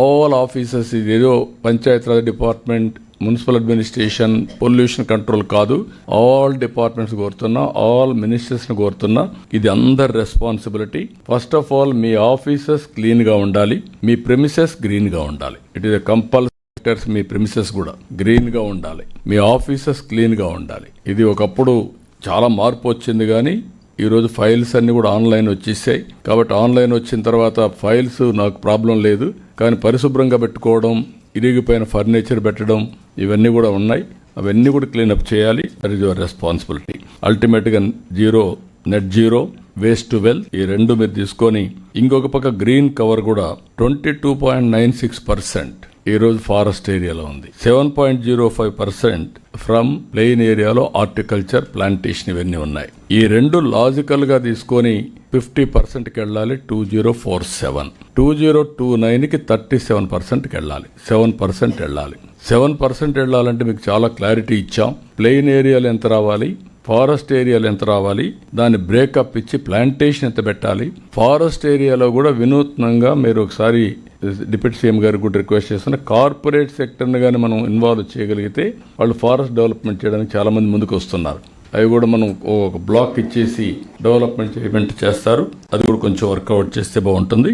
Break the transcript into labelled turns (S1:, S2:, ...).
S1: All offices ఇదేదో Panchayati Raj department municipal administration pollution control కాదు. All departments కోరుతున్నా all మినిస్టర్స్ని కోరుతున్నా ఇది అందరి రెస్పాన్సిబిలిటీ ఫస్ట్ ఆఫ్ ఆల్ మీ ఆఫీసెస్ క్లీన్గా ఉండాలి మీ ప్రెమిసెస్ గ్రీన్గా ఉండాలి. ఇట్ ఈస్ కంపల్సరీ మీ ప్రిమిసెస్ కూడా గ్రీన్గా ఉండాలి. మీ ఆఫీసెస్ క్లీన్గా ఉండాలి. ఇది ఒకప్పుడు చాలా మార్పు వచ్చింది కానీ ఈరోజు ఫైల్స్ అన్నీ కూడా ఆన్లైన్ వచ్చేసాయి. కాబట్టి ఆన్లైన్ వచ్చిన తర్వాత ఫైల్స్ నాకు ప్రాబ్లం లేదు. కానీ పరిశుభ్రంగా పెట్టుకోవడం ఇరిగిపోయిన ఫర్నిచర్ పెట్టడం ఇవన్నీ కూడా ఉన్నాయి. అవన్నీ కూడా క్లీనప్ చేయాలి. దట్ ఈస్ యువర్ రెస్పాన్సిబిలిటీ అల్టిమేట్గా zero net zero waste to well ఈ రెండు మీరు తీసుకొని ఇంకొక పక్క గ్రీన్ కవర్ కూడా twenty two point nine six percent ఈరోజు ఫారెస్ట్ ఏరియాలో ఉంది. Seven point zero five percent from plain ఏరియాలో హార్టికల్చర్ ప్లాంటేషన్ ఇవన్నీ ఉన్నాయి. ఈ రెండు లాజికల్గా తీసుకొని ఫిఫ్టీ పర్సెంట్కి వెళ్ళాలి two zero four seven. Two zero two నైన్కి థర్టీ సెవెన్ పర్సెంట్కి వెళ్ళాలి సెవెన్ పర్సెంట్ వెళ్ళాలి సెవెన్ పర్సెంట్ వెళ్ళాలంటే మీకు చాలా క్లారిటీ ఇచ్చాం. ప్లెయిన్ ఏరియాలు ఎంత రావాలి ఫారెస్ట్ ఏరియాలు ఎంత రావాలి దాన్ని బ్రేకప్ ఇచ్చి ప్లాంటేషన్ ఎంత పెట్టాలి. ఫారెస్ట్ ఏరియాలో కూడా వినూత్నంగా మీరు ఒకసారి డిప్యూటీ సీఎం గారికి కూడా రిక్వెస్ట్ చేస్తున్న కార్పొరేట్ సెక్టర్ని కానీ మనం ఇన్వాల్వ్ చేయగలిగితే వాళ్ళు ఫారెస్ట్ డెవలప్మెంట్ చేయడానికి చాలా మంది ముందుకు వస్తున్నారు. అవి కూడా మనం ఒక బ్లాక్ ఇచ్చేసి డెవలప్మెంట్ చేయమంటే చేస్తారు. అది కూడా కొంచెం వర్కౌట్ చేస్తే బాగుంటుంది.